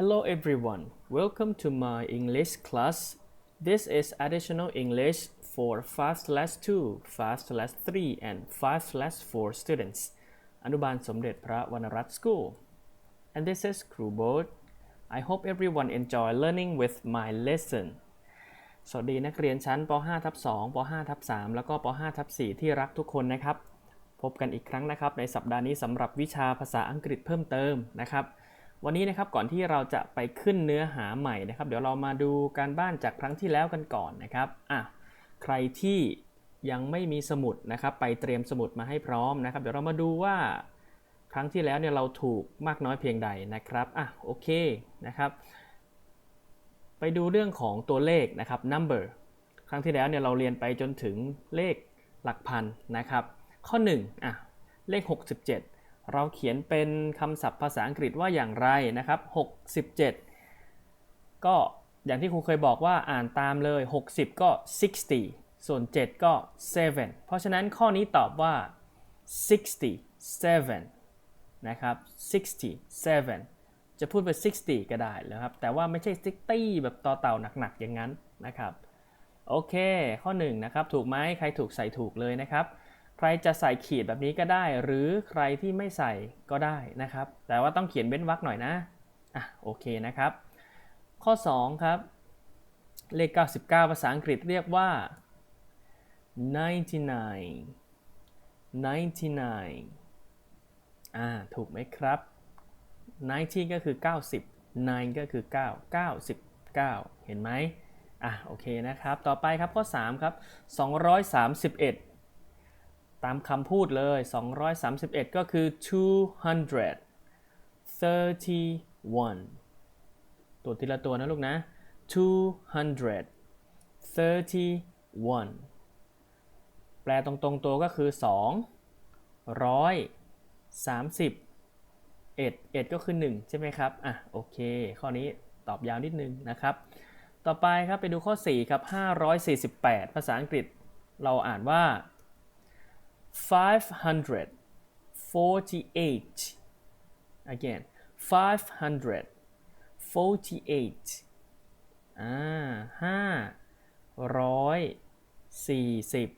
Hello everyone, welcome to my English class. This is additional English for 5 slash 2, 5 slash 3 and 5 slash 4 students. อนุบาลสมเด็จพระวรรณรัตน์ School. And this is Crew Boat. I hope everyone enjoy learning with my lesson. สวัสดีนักเรียนชั้นป .5 ทับ2ป .5 ทับ3แล้วก็ป .5 ทับ4ที่รักทุกคนนะครับ พบกันอีกครั้งนะครับในสัปดาห์นี้สำหรับวิชาภาษาอังกฤษเพิ่มเติมนะครับ วันนี้นะครับก่อนที่เราจะไปขึ้นเนื้อหาใหม่นะครับ เดี๋ยวเรามาดูการบ้านจากครั้งที่แล้วกันก่อนนะครับอะใครที่ยังไม่มีสมุดนะครับ ไปเตรียมสมุดมาให้พร้อมนะครับ เดี๋ยวเรามาดูว่าครั้งที่แล้วเนี่ยเราถูกมากน้อยเพียงใดนะครับอะโอเคนะครับ ไปดูเรื่องของตัวเลขนะครับ number ครั้งที่แล้วเนี่ยเราเรียนไปจนถึงเลขหลักพันนะครับ ข้อ1อะเลข 67 เราเขียนเป็นคำศัพท์ภาษาอังกฤษว่าอย่างไรนะครับ 67 ก็อย่างที่ครูเคยบอกว่าอ่านตามเลย 60 ก็ 60 ส่วน 7 ก็ 7 เพราะฉะนั้นข้อนี้ตอบว่า 67 นะครับ 67 จะพูดเป็น 60 ก็ได้นะครับ แต่ว่าไม่ใช่ 60 แบบต่อเต่าหนักๆ อย่างนั้นนะครับ โอเค ข้อ 1 นะครับ ถูกไหมใครถูกใส่ถูกเลยนะครับ ใครจะใส่ขีดแบบนี้ก็ได้ หรือใครที่ไม่ใส่ก็ได้นะครับ แต่ว่าต้องเขียนเว้นวรรคหน่อยนะอะโอเคนะครับ ข้อ 2 ครับ เลข 99 ภาษาอังกฤษเรียกว่า 99 99อ่าถูกไหมครับ 90 ก็คือ 90 9 ก็คือ 9 99 เห็นไหมอะโอเคนะครับ ต่อไปครับข้อ 3 ครับ 231 ตามคำพูดเลย 231 ก็คือ 231 ตัวทีละตัวนะลูกนะ 231 แปลตรงๆตัวก็คือ230เอ็ดเอ็ดก็คือ 1 ใช่ไหมครับ อะ โอเค ข้อนี้ตอบยาวนิดนึงนะครับ ต่อไปครับ ไปดูข้อ 4 ครับ 548 ภาษาอังกฤษ เราอ่านว่า 548 again 548อ่าห้าร้อยสี่สิบ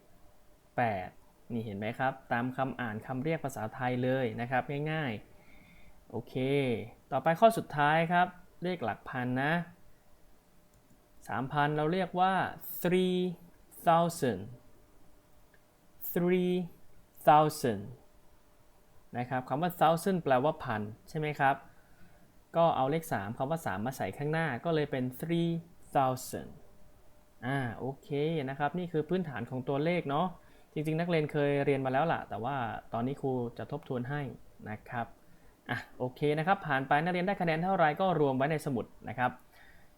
แปดนี่เห็นไหมครับ ตามคำอ่านคำเรียกภาษาไทยเลยนะครับง่ายๆ โอเค ต่อไปข้อสุดท้ายครับ เลขหลักพันนะสามพันเราเรียกว่า three thousand three thousand นะครับคำว่า thousand แปลว่าพันใช่ไหมครับ ก็เอาเลข 3คำว่า 3 มาใส่ข้างหน้าก็เลยเป็น3000อ่าโอเคนะครับ นี่คือพื้นฐานของตัวเลขเนาะจริงๆ นักเรียนเคยเรียนมาแล้วล่ะ แต่ว่าตอนนี้ครูจะทบทวนให้นะครับอะโอเคนะครับ ผ่านไปนักเรียนได้คะแนนเท่าไรก็รวมไว้ในสมุดนะครับ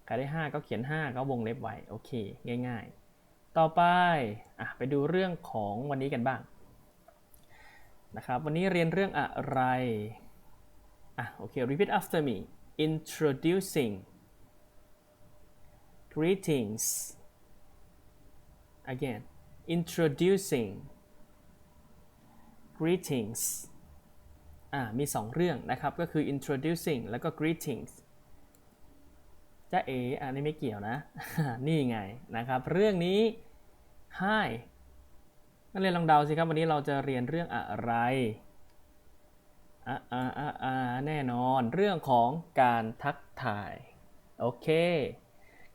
ใครได้ 5 ก็เขียน 5 ก็วงเล็บไว้ โอเค ง่าย ๆ ต่อไปอะไปดูเรื่องของวันนี้กันบ้าง นะครับ วันนี้เรียนเรื่องอะไร อะ โอเค repeat after me introducing greetings again introducing greetings อ่า มี 2 เรื่องนะครับ ก็คือ introducing แล้วก็ greetings จะเออันนี้ไม่เกี่ยวนะ นี่ไงนะครับ เรื่องนี้ hi นักเรียนลองเดาสิครับวันนี้เราจะเรียนเรื่องอะไรอ่าอ่าอ่าอ่าแน่นอนเรื่องของการทักทาย โอเค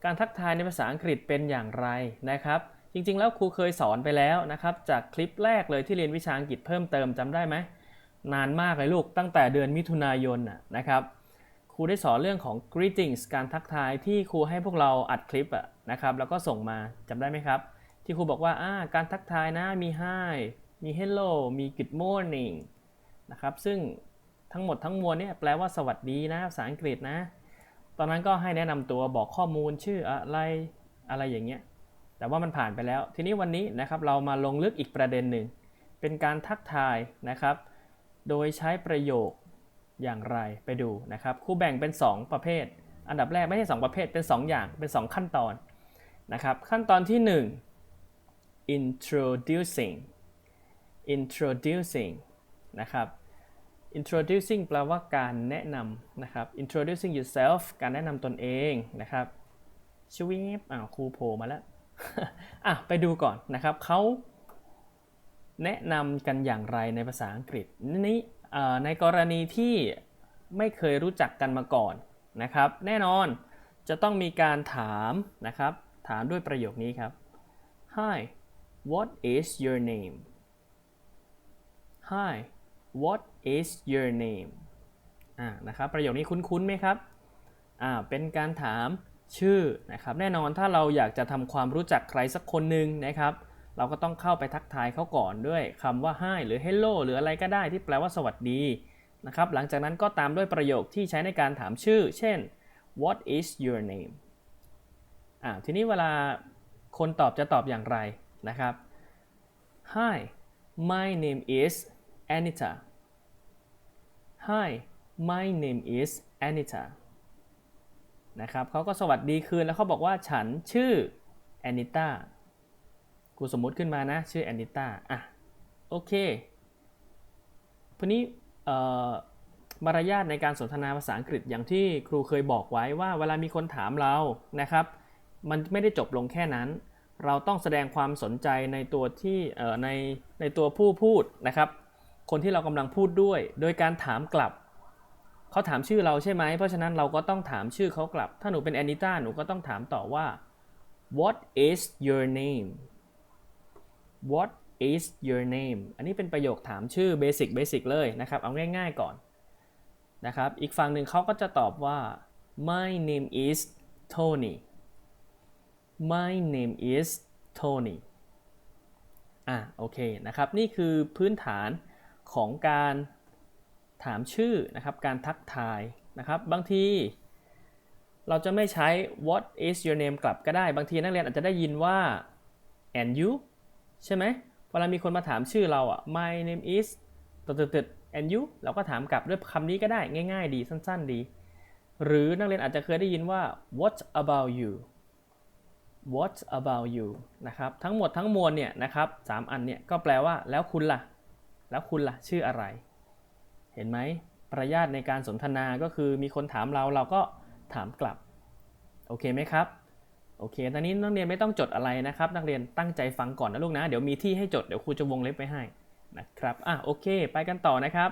การทักทายในภาษาอังกฤษเป็นอย่างไรนะครับ จริงๆ แล้วครูเคยสอนไปแล้วนะครับ จากคลิปแรกเลยที่เรียนวิชาอังกฤษเพิ่มเติมจำได้ไหม นานมากเลยลูกตั้งแต่เดือนมิถุนายนนะครับ ครูได้สอนเรื่องของ greetings การทักทายที่ครูให้พวกเราอัดคลิปอะนะครับ แล้วก็ส่งมาจำได้ไหมครับ ที่ครูบอกว่าการทักทายนะมี hi มี hello มี good morning นะครับ ซึ่งทั้งหมดทั้งมวลเนี่ยแปลว่าสวัสดีนะภาษาอังกฤษนะ ตอนนั้นก็ให้แนะนำตัวบอกข้อมูลชื่ออะไรอะไรอย่างเงี้ย แต่ว่ามันผ่านไปแล้ว ทีนี้วันนี้นะครับเรามาลงลึกอีกประเด็นหนึ่ง เป็นการทักทายนะครับ โดยใช้ประโยคอย่างไรไปดูนะครับครูแบ่งเป็น 2 ประเภท อันดับแรกไม่ใช่ 2 ประเภทเป็น 2 อย่างเป็น 2 ขั้นตอนนะครับ ขั้นตอนที่ 1 introducing introducing นะครับ introducing แปลว่าการแนะนำนะครับ introducing yourself การแนะนำตนเองนะครับชวีบอ้าวครูโผล่มาแล้วอะไปดูก่อนนะครับเขาแนะนำกันอย่างไรในภาษาอังกฤษนี่ในกรณีที่ไม่เคยรู้จักกันมาก่อนนะครับ แน่นอนจะต้องมีการถามนะครับ ถามด้วยประโยคนี้ครับ Hi what is your name Hi what is your name อ่านะครับประโยคนี้คุ้นๆไหมครับอ่าเป็นการถามชื่อนะครับแน่นอนถ้าเราอยากจะทำความรู้จักใครสักคนหนึ่งนะครับ เราก็ต้องเข้าไปทักทายเขาก่อนด้วยคำว่า hi หรือ hello หรืออะไรก็ได้ที่แปลว่าสวัสดีนะครับหลังจากนั้นก็ตามด้วยประโยคที่ใช้ในการถามชื่อ เช่น what is your name อ่าทีนี้เวลาคนตอบจะตอบอย่างไร นะครับ Hi my name is Anita Hi my name is Anita นะครับเขาก็สวัสดีคืนแล้วเขาบอกว่าฉันชื่อ Anita กูสมมุติขึ้นมานะ ชื่อ Anita อะ โอเคทีนี้มารยาทในการสนทนาภาษาอังกฤษอย่างที่ครูเคยบอกไว้ว่าเวลามีคนถามเรานะครับ มันไม่ได้จบลงแค่นั้น เราต้องแสดงความสนใจในตัวที่ในในตัวผู้พูดนะครับ คนที่เรากำลังพูดด้วย โดยการถามกลับเขาถามชื่อเราใช่ไหม เพราะฉะนั้นเราก็ต้องถามชื่อเขากลับ ถ้าหนูเป็นแอนิต้าหนูก็ต้องถามต่อว่า what is your name what is your name อันนี้เป็นประโยคถามชื่อเบสิกเบสิกเลยนะครับ เอาง่ายๆก่อนนะครับ อีกฝั่งหนึ่งเขาก็จะตอบว่า my name is Tony my name is Tony อะโอเคนะครับ นี่คือพื้นฐานของการถามชื่อนะครับ การทักทายนะครับ บางที เราจะไม่ใช้ what is your name กลับก็ได้ บางทีนักเรียนอาจจะได้ยินว่า and you ใช่ไหมเวลามีคนมาถามชื่อเราอะ my name is ตึดตด and you เราก็ถามกลับด้วยคำนี้ก็ได้ง่าย ๆ ดีสั้น ๆ ดี หรือนักเรียนอาจจะเคยได้ยินว่า what about you what about you นะครับทั้งหมดทั้งมวลเนี่ยนะครับสามอันเนี่ยก็แปลว่าแล้วคุณล่ะ แล้วคุณล่ะ ชื่ออะไร เห็นไหมประหยัดในการสนทนาก็คือมีคนถามเราเราก็ถามกลับ โอเคไหมครับ โอเคตอนนี้นักเรียนไม่ต้องจดอะไรนะครับ นักเรียนตั้งใจฟังก่อนนะลูกนะ เดี๋ยวมีที่ให้จดเดี๋ยวครูจะวงเล็บไว้ให้นะครับอะโอเค ไปกันต่อนะครับ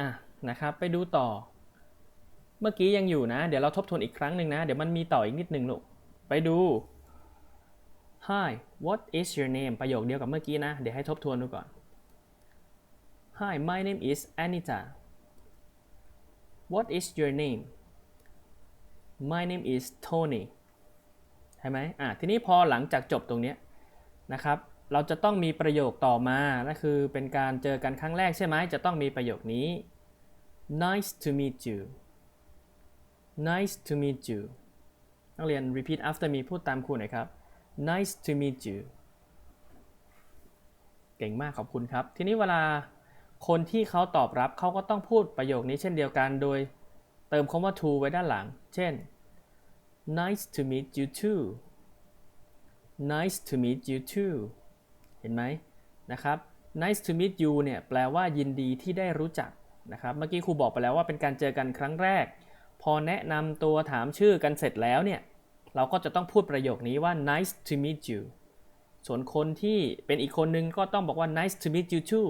อะนะครับไปดูต่อ เมื่อกี้ยังอยู่นะ เดี๋ยวเราทบทวนอีกครั้งหนึ่งนะ เดี๋ยวมันมีต่ออีกนิดหนึ่งลูก ไปดู Hi what is your name ประโยคเดียวกับเมื่อกี้นะ เดี๋ยวให้ทบทวนดูก่อน Hi my name is Anita What is your name My name is Tony ใช่ไหมอะทีนี้พอหลังจากจบตรงเนี้ยนะครับ เราจะต้องมีประโยคต่อมา นั่นคือเป็นการเจอกันครั้งแรกใช่ไหม จะต้องมีประโยคนี้ Nice to meet you Nice to meet you นักเรียน repeat after me พูดตามครูหน่อยครับ Nice to meet you เก่งมากขอบคุณครับ ทีนี้เวลาคนที่เขาตอบรับเขาก็ต้องพูดประโยคนี้เช่นเดียวกันโดยเติมคำว่า to ไว้ด้านหลัง เช่น nice to meet you too nice to meet you too เห็นไหมนะครับ nice to meet you เนี่ยแปลว่ายินดีที่ได้รู้จักนะครับ เมื่อกี้ครูบอกไปแล้วว่าเป็นการเจอกันครั้งแรก พอแนะนำตัวถามชื่อกันเสร็จแล้วเนี่ย เราก็จะต้องพูดประโยคนี้ว่า nice to meet you ส่วนคนที่เป็นอีกคนนึงก็ต้องบอกว่า nice to meet you too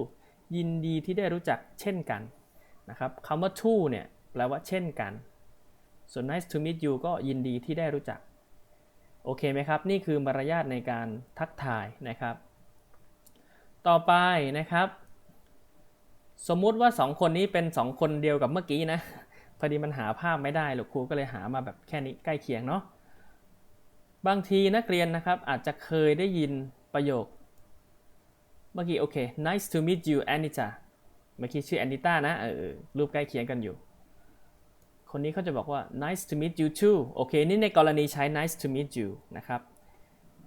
ยินดีที่ได้รู้จักเช่นกันนะครับคำว่า too เนี่ยแปลว่าเช่นกัน ส่วน nice to meet you ก็ยินดีที่ได้รู้จัก โอเคไหมครับ นี่คือมารยาทในการทักทายนะครับ ต่อไปนะครับ สมมุติว่า 2 คนนี้เป็น 2 คนเดียวกับเมื่อกี้นะ อดีมันหาภาพไม่ได้หรอกครูก็เลยหามาแบบแค่นี้ใกล้เคียงเนาะบางทีนักเรียนนะครับอาจจะเคยได้ยินประโยค เมื่อกี้โอเค nice to meet you Anita เมื่อกี้ชื่อ Anita นะเออรูปใกล้เคียงกันอยู่ คนนี้เขาจะบอกว่า nice to meet you too โอเค นี่ในกรณีใช้ nice to meet you นะครับ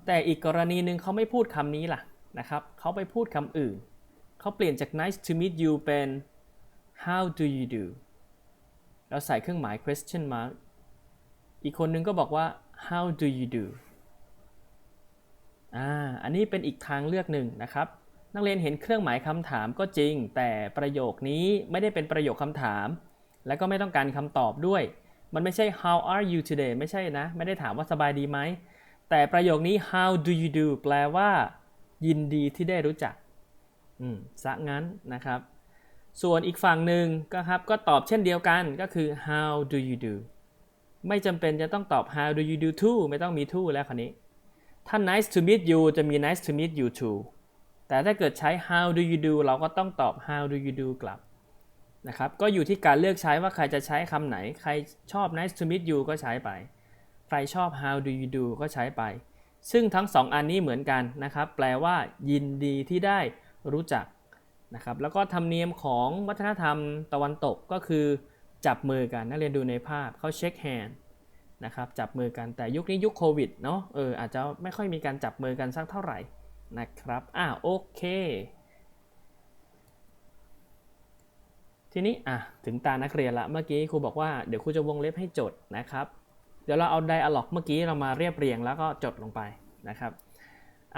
แต่อีกกรณีหนึ่งเขาไม่พูดคำนี้ล่ะนะครับเขาไปพูดคำอื่น เขาเปลี่ยนจาก nice to meet you เป็น how do you do แล้วใส่เครื่องหมาย question mark อีกคนนึงก็บอกว่า how do you do อ่า อันนี้เป็นอีกทางเลือกหนึ่งนะครับ นักเรียนเห็นเครื่องหมายคำถามก็จริง แต่ประโยคนี้ไม่ได้เป็นประโยคคำถาม และก็ไม่ต้องการคำตอบด้วย มันไม่ใช่ how are you today ไม่ใช่นะ ไม่ได้ถามว่าสบายดีไหม แต่ประโยคนี้ how do you do แปลว่า ยินดีที่ได้รู้จัก อืมซะงั้นนะครับ ส่วนอีกฝั่งหนึ่งก็ครับก็ตอบเช่นเดียวกันก็คือ how do you do ไม่จำเป็นจะต้องตอบ how do you do too ไม่ต้องมี too แล้วคราวนี้ ถ้า nice to meet you จะมี nice to meet you too แต่ถ้าเกิดใช้ how do you do เราก็ต้องตอบ how do you do กลับนะครับก็อยู่ที่การเลือกใช้ว่าใครจะใช้คำไหน ใครชอบ nice to meet you ก็ใช้ไป ใครชอบ how do you do ก็ใช้ไป ซึ่งทั้งสองอันนี้เหมือนกันนะครับ แปลว่ายินดีที่ได้รู้จัก นะครับแล้วก็ธรรมเนียมของวัฒนธรรมตะวันตกก็คือจับมือกันนักเรียนดูในภาพเขาเช็คแฮนด์นะครับจับมือกันแต่ยุคนี้ยุคโควิดเนาะเอออาจจะไม่ค่อยมีการจับมือกันสักเท่าไหร่นะครับอ่าโอเค ทีนี้อะถึงตานักเรียนละเมื่อกี้ครูบอกว่าเดี๋ยวครูจะวงเล็บให้จดนะครับ เดี๋ยวเราเอาไดอะล็อกเมื่อกี้เรามาเรียบเรียงแล้วก็จดลงไปนะครับ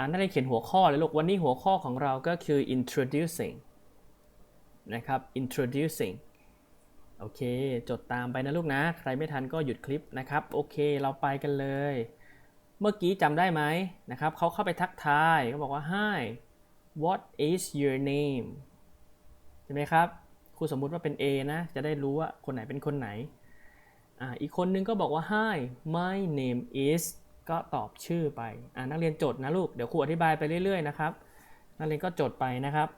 อ่านักเรียเขียนหัวข้อเลยลูกวันนี้หัวข้อของเราก็คือ introducing นะครับ introducing โอเค จดตามไปนะลูกนะ ใครไม่ทันก็หยุดคลิปนะครับ โอเค เราไปกันเลย เมื่อกี้จำได้ไหมนะครับ เขาเข้าไปทักทายเขาบอกว่า hi what is your name ใช่ไหมครับ ครูสมมุติว่าเป็น A นะ จะได้รู้ว่าคนไหนเป็นคนไหน อ่า อีกคนนึงก็บอกว่า hi my name is ก็ตอบชื่อไปอ่านักเรียนจดนะลูก เดี๋ยวครูอธิบายไปเรื่อยๆนะครับ นักเรียนก็จดไปนะครับ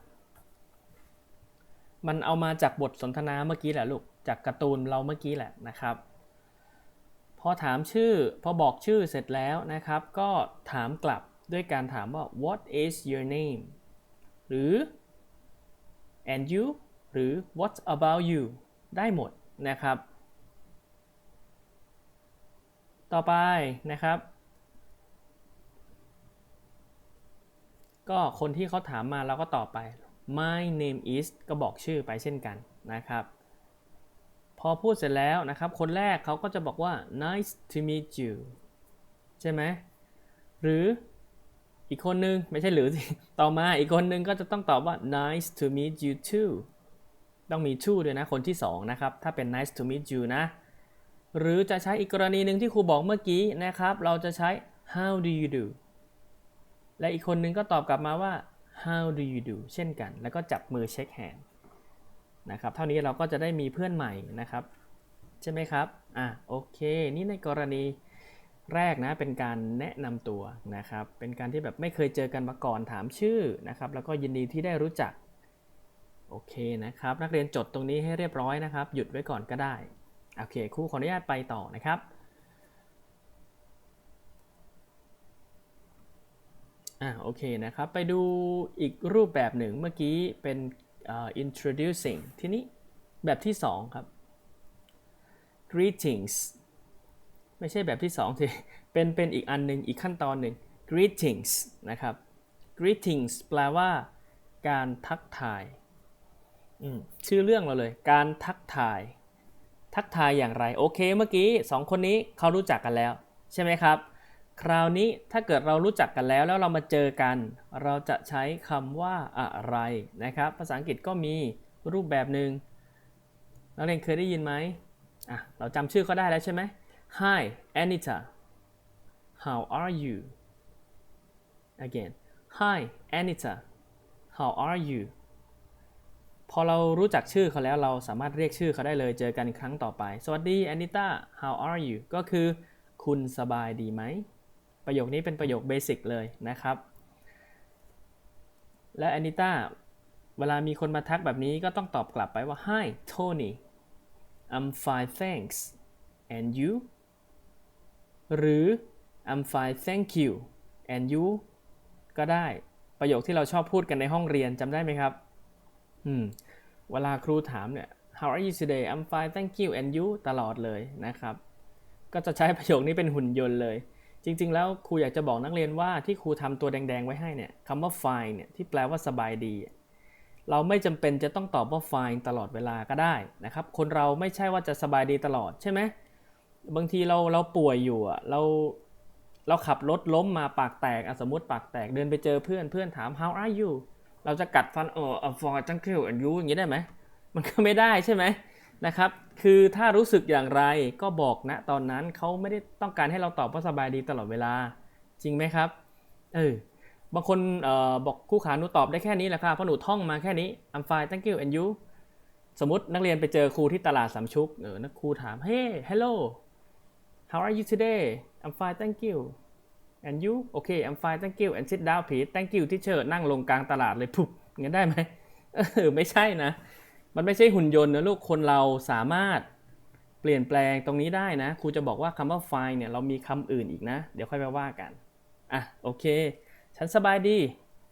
มันเอามาจากบทสนทนาเมื่อกี้แหละลูก จากการ์ตูนเราเมื่อกี้แหละนะครับ พอถามชื่อ พอบอกชื่อเสร็จแล้วนะครับ ก็ถามกลับด้วยการถามว่า what is your name หรือ and you หรือ what about you ได้หมดนะครับ ต่อไปนะครับ ก็คนที่เขาถามมาเราก็ตอบไป my name is ก็บอกชื่อไปเช่นกันนะครับ พอพูดเสร็จแล้วนะครับ คนแรกเขาก็จะบอกว่า nice to meet you ใช่ไหมหรืออีกคนนึงไม่ใช่หรือสิต่อมาอีกคนนึงก็จะต้องตอบว่า nice to meet you too ต้องมี to ด้วยนะคนที่สองนะครับถ้าเป็น nice to meet you นะ หรือจะใช้อีกกรณีหนึ่งที่ครูบอกเมื่อกี้นะครับ เราจะใช้ how do you do และอีกคนนึงก็ตอบกลับมาว่า how do you do เช่นกัน แล้วก็จับมือเช็คแฮนด์นะครับ เท่านี้เราก็จะได้มีเพื่อนใหม่นะครับ ใช่ไหมครับ อะโอเค นี่ในกรณีแรกนะ เป็นการแนะนำตัวนะครับ เป็นการที่แบบไม่เคยเจอกันมาก่อนถามชื่อนะครับ แล้วก็ยินดีที่ได้รู้จัก โอเคนะครับ นักเรียนจดตรงนี้ให้เรียบร้อยนะครับ หยุดไว้ก่อนก็ได้ โอเคครูขออนุญาตไปต่อนะครับ อ่าโอเคนะครับ ไปดูอีกรูปแบบหนึ่งเมื่อกี้เป็นเอ่อ introducing ทีนี้แบบที่2ครับ greetings ไม่ใช่แบบที่2ทีเป็นเป็นอีกอันหนึ่งอีกขั้นตอนหนึ่ง greetings นะครับ greetings แปลว่า การทักทายชื่อเรื่องเราเลย การทักทาย ทักทายอย่างไร โอเคเมื่อกี้สองคนนี้เขารู้จักกันแล้ว ใช่ไหมครับ คราวนี้ถ้าเกิดเรารู้จักกันแล้วแล้วเรามาเจอกัน เราจะใช้คำว่าอะไรนะครับ ภาษาอังกฤษก็มีรูปแบบหนึ่งนักเรียนเคยได้ยินไหมอะเราจำชื่อเขาได้แล้วใช่ไหม Hi Anita How are you again Hi Anita How are you พอเรารู้จักชื่อเขาแล้วเราสามารถเรียกชื่อเขาได้เลยเจอกันครั้งต่อไป สวัสดี Anita How are you ก็คือ คุณสบายดีไหม ประโยคนี้เป็นประโยคเบสิกเลยนะครับ และ Anita เวลามีคนมาทักแบบนี้ก็ต้องตอบกลับไปว่า Hi Tony I'm fine thanks and you หรือ I'm fine thank you and you ก็ได้ประโยคที่เราชอบพูดกันในห้องเรียนจำได้ไหมครับ อืม เวลาครูถามเนี่ย How are you today I'm fine thank you and you ตลอดเลยนะครับ ก็จะใช้ประโยคนี้เป็นหุ่นยนต์เลย จริง ๆ แล้วครูอยากจะบอกนักเรียนว่าที่ครูทำตัวแดง ๆ ไว้ให้เนี่ยคำว่า fine เนี่ยที่แปลว่าสบายดี เราไม่จำเป็นจะต้องตอบว่า fine ตลอดเวลาก็ได้นะครับ คนเราไม่ใช่ว่าจะสบายดีตลอดใช่ไหมบางทีเราเราป่วยอยู่อะเราเราขับรถล้มมาปากแตกอะสมมติปากแตกเดินไปเจอเพื่อนเพื่อนถาม how are you เราจะกัดฟันเออ fine thank you and you อย่างนี้ได้ไหมมันก็ไม่ได้ใช่ไหม นะครับ คือถ้ารู้สึกอย่างไรก็บอกนะตอนนั้นเขาไม่ได้ต้องการให้เราตอบว่าสบายดีตลอดเวลา จริงไหมครับ เออบางคนออบอกคู่ขาหนูตอบได้แค่นี้แหละค่ะเพราะหนูท่องมาแค่นี้ I'm fine thank you and you สมมตินักเรียนไปเจอครูที่ตลาดสามชุกเออนักครูถาม hey hello how are you today I'm fine thank you and you okay I'm fine thank you and sit down please thank you teacher นั่งลงกลางตลาดเลยปุ๊บงั้นได้ไหมเออไม่ใช่นะ มันไม่ใช่หุ่นยนต์นะลูกคนเราสามารถเปลี่ยนแปลงตรงนี้ได้นะครูจะบอกว่าคำว่า fine เนี่ยเรามีคำอื่นอีกนะ เดี๋ยวค่อยไปว่ากันอะโอเค ฉันสบายดี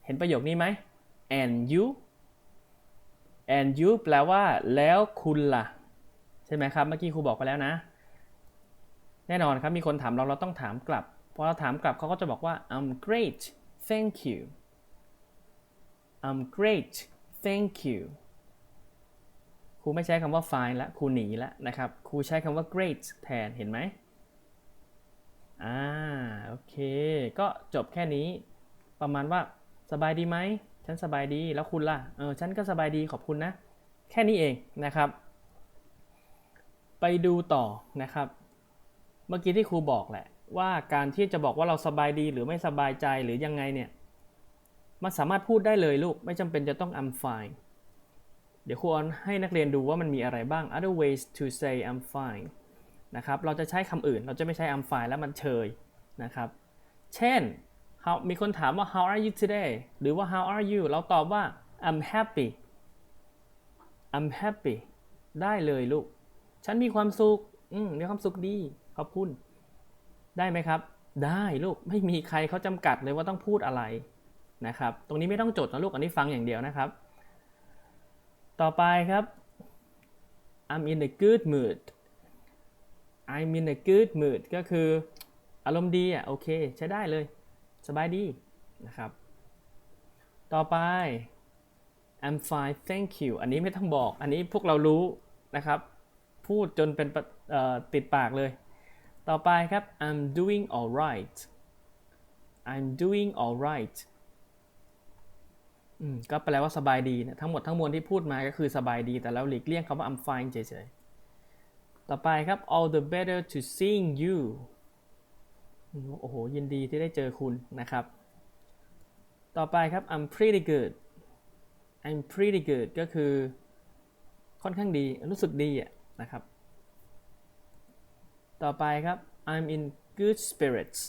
เห็นประโยคนี้ไหม and you and you แปลว่า แล้วคุณล่ะ ใช่ไหมครับ เมื่อกี้ครูบอกไปแล้วนะ แน่นอนครับมีคนถามเราเราต้องถามกลับพอเราถามกลับเขาก็จะบอกว่า I'm great thank you I'm great thank you ครูไม่ใช้คำว่า fine ละครูหนีละนะครับครูใช้คำว่า great แทนเห็นไหมอ่าโอเค ก็จบแค่นี้ ประมาณว่าสบายดีไหมฉันสบายดีแล้วคุณล่ะเออฉันก็สบายดีขอบคุณนะ แค่นี้เองนะครับ ไปดูต่อนะครับ เมื่อกี้ที่ครูบอกแหละ ว่าการที่จะบอกว่าเราสบายดีหรือไม่สบายใจหรือยังไงเนี่ยมันสามารถพูดได้เลยลูกไม่จำเป็นจะต้อง I'm fine เดี๋ยวครูออนให้นักเรียนดูว่ามันมีอะไรบ้าง other ways to say I'm fine นะครับ เราจะใช้คำอื่น เราจะไม่ใช้ I'm fine แล้วมันเชยนะครับ เช่น how มีคนถามว่า how are you today หรือว่า how are you เราตอบว่า I'm happy I'm happy ได้เลยลูก ฉันมีความสุข อืม มีความสุขดี ขอบคุณ ได้ไหมครับ ได้ลูก ไม่มีใครเขาจำกัดเลยว่าต้องพูดอะไรนะครับ ตรงนี้ไม่ต้องจดนะลูก อันนี้ฟังอย่างเดียวนะครับ ต่อไปครับ I'm in a good mood I'm in a good mood ก็คืออารมณ์ดีอะโอเค ใช้ได้เลย สบายดีนะครับ ต่อไป I'm fine thank you อันนี้ไม่ต้องบอก อันนี้พวกเรารู้นะครับ พูดจนเป็นปติดปากเลย ต่อไปครับ I'm doing alright I'm doing alright ก็แปลว่าสบายดีนะทั้งหมดทั้งมวลที่พูดมาก็คือสบายดีแต่เราหลีกเลี่ยงคำว่า I'm fine เฉยๆ ต่อไปครับ all the better to seeing you โอ้โห ยินดีที่ได้เจอคุณนะครับ ต่อไปครับ I'm pretty good I'm pretty good ก็คือค่อนข้างดี รู้สึกดีอะนะครับ ต่อไปครับ I'm in good spirits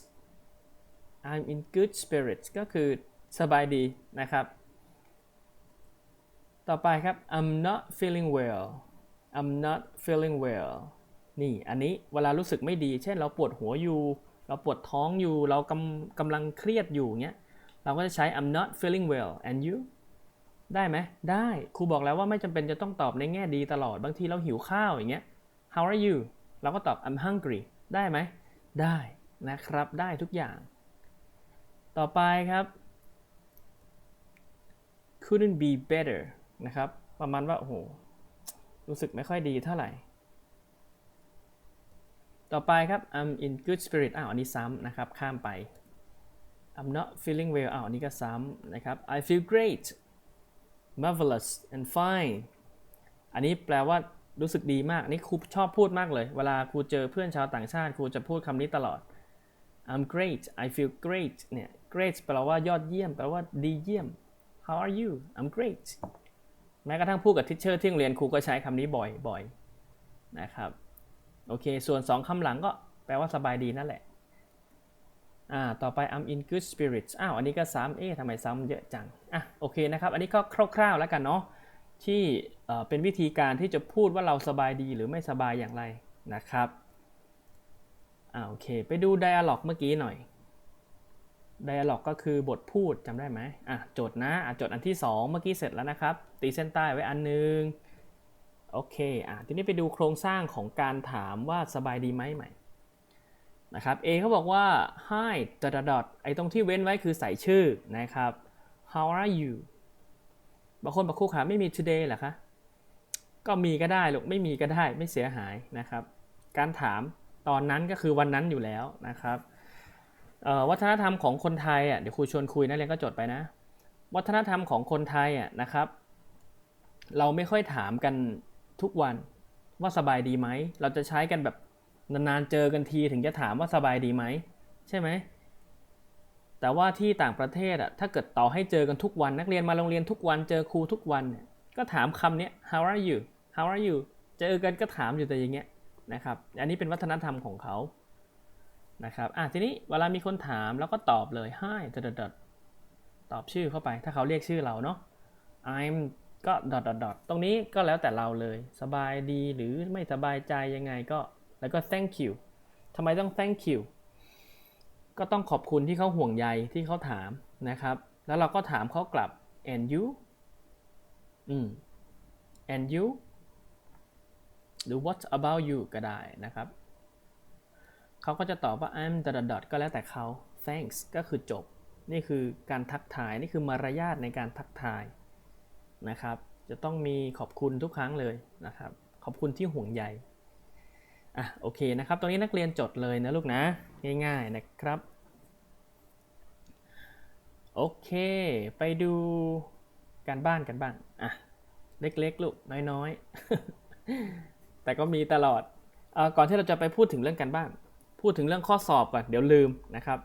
I'm in good spirits ก็คือสบายดีนะครับ ต่อไปครับ I'm not feeling well I'm not feeling well นี่อันนี้เวลารู้สึกไม่ดี เช่นเราปวดหัวอยู่ เราปวดท้องอยู่ เรากำกำลังเครียดอยู่เงี้ย เราก็จะใช้ I'm not feeling well and you ได้ไหม ได้ ครูบอกแล้วว่าไม่จำเป็นจะต้องตอบในแง่ดีตลอด บางทีเราหิวข้าวอย่างเงี้ย How are you เราก็ตอบ I'm hungry ได้ไหม ได้นะครับ ได้ทุกอย่าง ต่อไปครับ couldn't be better นะครับ ประมาณว่าโอ้โหรู้สึกไม่ค่อยดีเท่าไหร่ ต่อไปครับ I'm in good spirit อ้าวอันนี้ซ้ำนะครับ ข้ามไป I'm not feeling well อ้าวอันนี้ก็ซ้ำนะครับ I feel great marvelous and fine อันนี้แปลว่ารู้สึกดีมากอันนี้ครูชอบพูดมากเลย เวลาครูเจอเพื่อนชาวต่างชาติครูจะพูดคำนี้ตลอด I'm great I feel great เนี่ย great แปลว่ายอดเยี่ยม แปลว่าดีเยี่ยม How are you I'm great แม้กระทั่งพูดกับทิชเชอร์ที่โรงเรียนครูก็ใช้คำนี้บ่อยบ่อยนะครับโอเค ส่วนสองคำหลังก็แปลว่าสบายดีนั่นแหละอ่าต่อไป I'm in good spirits อ้าว อันนี้ก็ซ้ำเอ๊ะทำไมซ้ำเยอะจัง อะ โอเคนะครับ อันนี้ก็คร่าวๆแล้วกันเนาะ ที่เอ่อเป็นวิธีการที่จะพูดว่าเราสบายดีหรือไม่สบายอย่างไรนะครับ อ่า โอเค ไปดู dialog เมื่อกี้หน่อย dialog ก็คือบทพูดจำได้ไหมอะโจทย์นะอะโจทย์อันที่ 2 เมื่อกี้เสร็จแล้วนะครับ ตีเส้นใต้ไว้อันหนึงโอเคอะทีนี้ไปดูโครงสร้างของการถามว่าสบายดีไหมใหม่นะครับ A เขาบอกว่า hi dot dot dot ไอ้ตรงที่เว้นไว้คือใส่ชื่อนะครับ how are you บางคนบอกครูขาไม่มี today หรอคะ ก็มีก็ได้ลูกไม่มีก็ได้ไม่เสียหายนะครับ การถามตอนนั้นก็คือวันนั้นอยู่แล้วนะครับ วัฒนธรรมของคนไทยอะเดี๋ยวครูชวนคุยนักเรียนก็จดไปนะ วัฒนธรรมของคนไทยอะนะครับ เราไม่ค่อยถามกันทุกวันว่าสบายดีไหม เราจะใช้กันแบบนานๆเจอกันทีถึงจะถามว่าสบายดีไหมใช่ไหมแต่ว่าที่ต่างประเทศอะถ้าเกิดต่อให้เจอกันทุกวัน นักเรียนมาโรงเรียนทุกวันเจอครูทุกวันเนี่ยก็ถามคำนี้ how are you how are you เจอกันก็ถามอยู่แต่อย่างเงี้ยนะครับ อันนี้เป็นวัฒนธรรมของเขา นะครับอะทีนี้เวลามีคนถามแล้วก็ตอบเลย hi ดดดตอบชื่อเข้าไป ถ้าเขาเรียกชื่อเราเนาะ I'm ก็ดอทดดตรงนี้ก็แล้วแต่เราเลย สบายดีหรือไม่สบายใจยังไงก็ แล้วก็ thank you ทำไมต้อง thank you ก็ต้องขอบคุณที่เขาห่วงใยที่เขาถามนะครับ แล้วเราก็ถามเขากลับ and you อืม and you หรือ what about you ก็ได้นะครับ เขาก็จะตอบว่า I'm dot dot ก็แล้วแต่เขา thanks ก็คือจบ นี่คือการทักทาย นี่คือมารยาทในการทักทายนะครับ จะต้องมีขอบคุณทุกครั้งเลยนะครับ ขอบคุณที่ห่วงใย อะโอเคนะครับ ตรงนี้นักเรียนจดเลยนะลูกนะ ง่ายๆนะครับ โอเค ไปดูการบ้านกันบ้าง อะ เล็กๆ ลูก น้อยๆ แต่ก็มีตลอดเออก่อนที่เราจะไปพูดถึงเรื่องการบ้าน พูดถึงเรื่องข้อสอบก่อนเดี๋ยวลืมนะครับ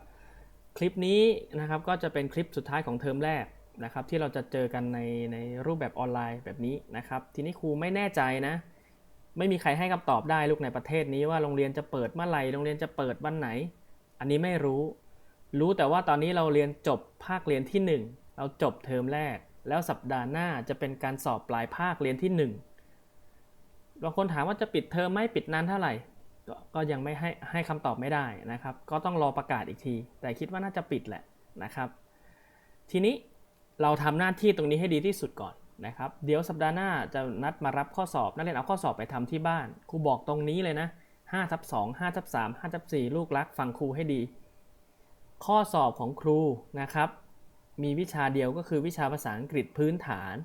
คลิปนี้นะครับก็จะเป็นคลิปสุดท้ายของเทอมแรกนะครับ ที่เราจะเจอกันในในรูปแบบออนไลน์แบบนี้นะครับ ทีนี้ครูไม่แน่ใจนะ ไม่มีใครให้คำตอบได้ลูกในประเทศนี้ว่าโรงเรียนจะเปิดเมื่อไหร่โรงเรียนจะเปิดวันไหน อันนี้ไม่รู้ รู้แต่ว่าตอนนี้เราเรียนจบภาคเรียนที่ 1 เราจบเทอมแรก แล้วสัปดาห์หน้าจะเป็นการสอบปลายภาคเรียนที่1บางคนถามว่าจะปิดเทอมไหมปิดนานเท่าไหร่ ก็ยังไม่ให้ให้คำตอบไม่ได้นะครับ ก็ต้องรอประกาศอีกที แต่คิดว่าน่าจะปิดแหละนะครับ ทีนี้เราทำหน้าที่ตรงนี้ให้ดีที่สุดก่อนนะครับ เดี๋ยวสัปดาห์หน้าจะนัดมารับข้อสอบ นักเรียนเอาข้อสอบไปทำที่บ้าน ครูบอกตรงนี้เลยนะ5ทับ2 5ทับ3 5ทับ4ลูกรักฟังครูให้ดี ข้อสอบของครูนะครับ มีวิชาเดียวก็คือวิชาภาษาอังกฤษพื้นฐาน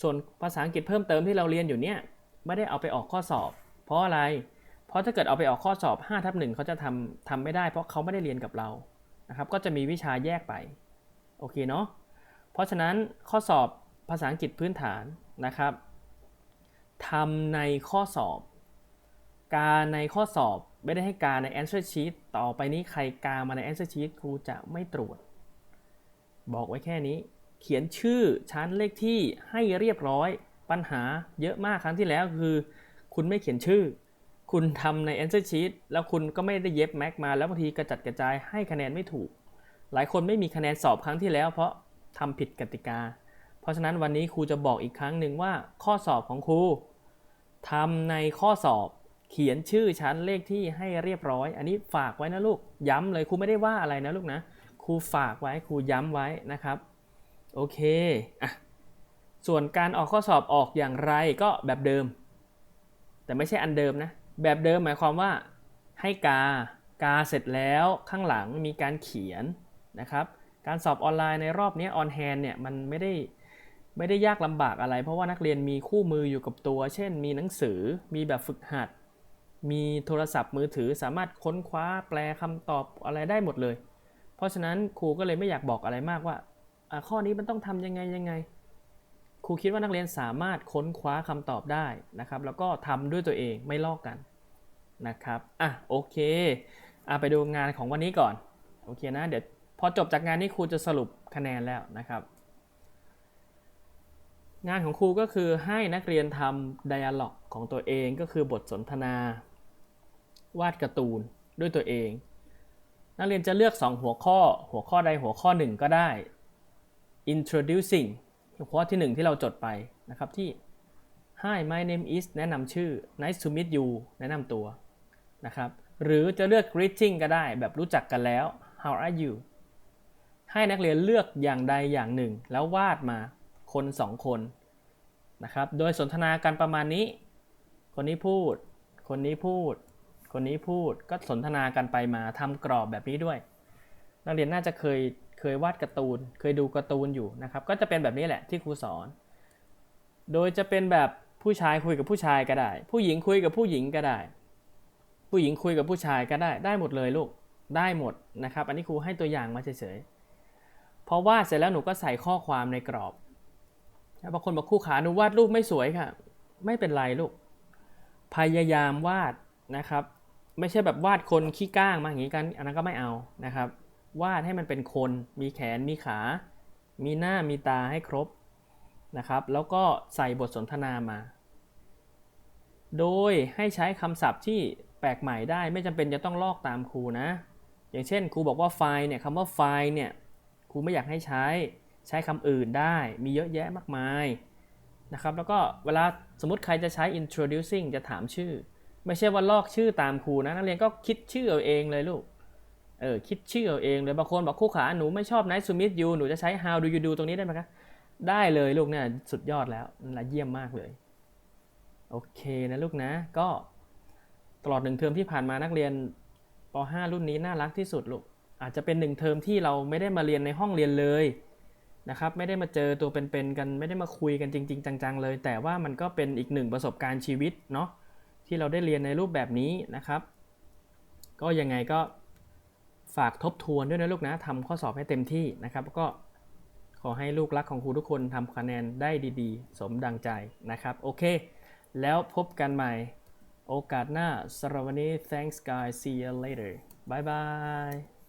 ส่วนภาษาอังกฤษเพิ่มเติมที่เราเรียนอยู่เนี่ยไม่ได้เอาไปออกข้อสอบ เพราะอะไร เพราะถ้าเกิดเอาไปออกข้อสอบ5ทับ1เขาจะทำทำไม่ได้ เพราะเขาไม่ได้เรียนกับเรานะครับ ก็จะมีวิชาแยกไปโอเคเนาะเพราะฉะนั้นข้อสอบภาษาอังกฤษพื้นฐานนะครับทำในข้อสอบ การในข้อสอบไม่ได้ให้การใน answer sheet ต่อไปนี้ใครกามาใน answer sheet ครูจะไม่ตรวจ บอกไว้แค่นี้ เขียนชื่อชั้นเลขที่ให้เรียบร้อย ปัญหาเยอะมากครั้งที่แล้วคือ คุณไม่เขียนชื่อ คุณทำใน answer sheet แล้วคุณก็ไม่ได้เย็บแม็กมาแล้วบางทีกระจัดกระจายให้คะแนนไม่ถูก หลายคนไม่มีคะแนนสอบครั้งที่แล้ว เพราะทำผิดกติกา เพราะฉะนั้นวันนี้ครูจะบอกอีกครั้งหนึ่งว่าข้อสอบของครูทำในข้อสอบเขียนชื่อชั้นเลขที่ให้เรียบร้อย อันนี้ฝากไว้นะลูก ย้ำเลยครูไม่ได้ว่าอะไรนะลูกนะ ครูฝากไว้ครูย้ำไว้นะครับ โอเคอะส่วนการออกข้อสอบออกอย่างไรก็แบบเดิม แต่ไม่ใช่อันเดิมนะ แบบเดิมหมายความว่าให้กา กาเสร็จแล้วข้างหลังมีการเขียนนะครับ การสอบออนไลน์ในรอบนี้ออนแฮนเนี่ยมันไม่ได้ไม่ได้ยากลำบากอะไร เพราะว่านักเรียนมีคู่มืออยู่กับตัว เช่น มีหนังสือ มีแบบฝึกหัด มีโทรศัพท์มือถือสามารถค้นคว้าแปลคำตอบอะไรได้หมดเลย เพราะฉะนั้นครูก็เลยไม่อยากบอกอะไรมากว่า ข้อนี้มันต้องทำยังไงยังไง ครูคิดว่านักเรียนสามารถค้นคว้าคำตอบได้นะครับ แล้วก็ทำด้วยตัวเองไม่ลอกกัน นะครับอะโอเคอะไปดูงานของวันนี้ก่อนโอเคนะเดี๋ยวพอจบจากงานนี้ครูจะสรุปคะแนนแล้วนะครับงานของครูก็คือให้นักเรียนทำไดอะล็อกของตัวเองก็คือบทสนทนา วาดการ์ตูนด้วยตัวเอง นักเรียนจะเลือก 2 หัวข้อ หัวข้อใดหัวข้อหนึ่งก็ได้ introducing หัวข้อที่ 1 ที่เราจดไปนะครับที่ Hi my name is แนะนำชื่อ Nice to meet you แนะนำตัว นะครับหรือจะเลือก greeting ก็ได้แบบรู้จักกันแล้ว How are you ให้นักเรียนเลือกอย่างใดอย่างหนึ่ง แล้ววาดมาคนสองคนนะครับโดยสนทนากันประมาณนี้ คนนี้พูด คนนี้พูด คนนี้พูดก็สนทนากันไปมาทำกรอบแบบนี้ด้วย นักเรียนน่าจะเคยเคยวาดการ์ตูน เคยดูการ์ตูนอยู่นะครับก็จะเป็นแบบนี้แหละที่ครูสอน โดยจะเป็นแบบผู้ชายคุยกับผู้ชายก็ได้ ผู้หญิงคุยกับผู้หญิงก็ได้ ผู้หญิงคุยกับผู้ชายก็ได้ได้หมดเลยลูกได้หมดนะครับ อันนี้ครูให้ตัวอย่างมาเฉยๆพอวาดเสร็จแล้วหนูก็ใส่ข้อความในกรอบแล้วบางคนบอกครูขาหนูวาดรูปไม่สวยค่ะ ไม่เป็นไรลูก พยายามวาดนะครับ ไม่ใช่แบบวาดคนขี้ก้างมาอย่างนี้กัน อันนั้นก็ไม่เอานะครับ วาดให้มันเป็นคน มีแขนมีขา มีหน้ามีตาให้ครบนะครับ แล้วก็ใส่บทสนทนามา โดยให้ใช้คำศัพท์ที่ แปลกใหม่ได้ไม่จำเป็นจะต้องลอกตามครูนะ อย่างเช่นครูบอกว่าไฟล์เนี่ยคำว่าไฟล์เนี่ยครูไม่อยากให้ใช้ใช้คำอื่นได้มีเยอะแยะมากมายนะครับแล้วก็เวลาสมมติใครจะใช้ introducing จะถามชื่อ ไม่ใช่ว่าลอกชื่อตามครูนะนักเรียนก็คิดชื่อเอาเองเลยลูกเออคิดชื่อเอาเองเลยบางคนบอกครูขาหนูไม่ชอบ nice to meet you หนูจะใช้ how do you do ตรงนี้ได้ไหมคะได้เลยลูกเนี่ยสุดยอดแล้วนั่นแหละเยี่ยมมากเลย โอเคนะลูกนะก็ ตลอดหนึ่งเทอมที่ผ่านมานักเรียนป .5 รุ่นนี้น่ารักที่สุดลูกอาจจะเป็นหนึ่งเทอมที่เราไม่ได้มาเรียนในห้องเรียนเลยนะครับไม่ได้มาเจอตัวเป็นๆกันไม่ได้มาคุยกันจริง ๆ จังๆเลย แต่ว่ามันก็เป็นอีกหนึ่งประสบการณ์ชีวิตเนาะที่เราได้เรียนในรูปแบบนี้นะครับ ก็ยังไงก็ฝากทบทวนด้วยนะลูกนะทำข้อสอบให้เต็มที่นะครับ ก็ขอให้ลูกรักของครูทุกคนทำคะแนนได้ดี ๆ สมดังใจนะครับ โอเค แล้วพบกันใหม่ โอกาสหน้าสำหรับวันนี้ thanks guys see you later bye bye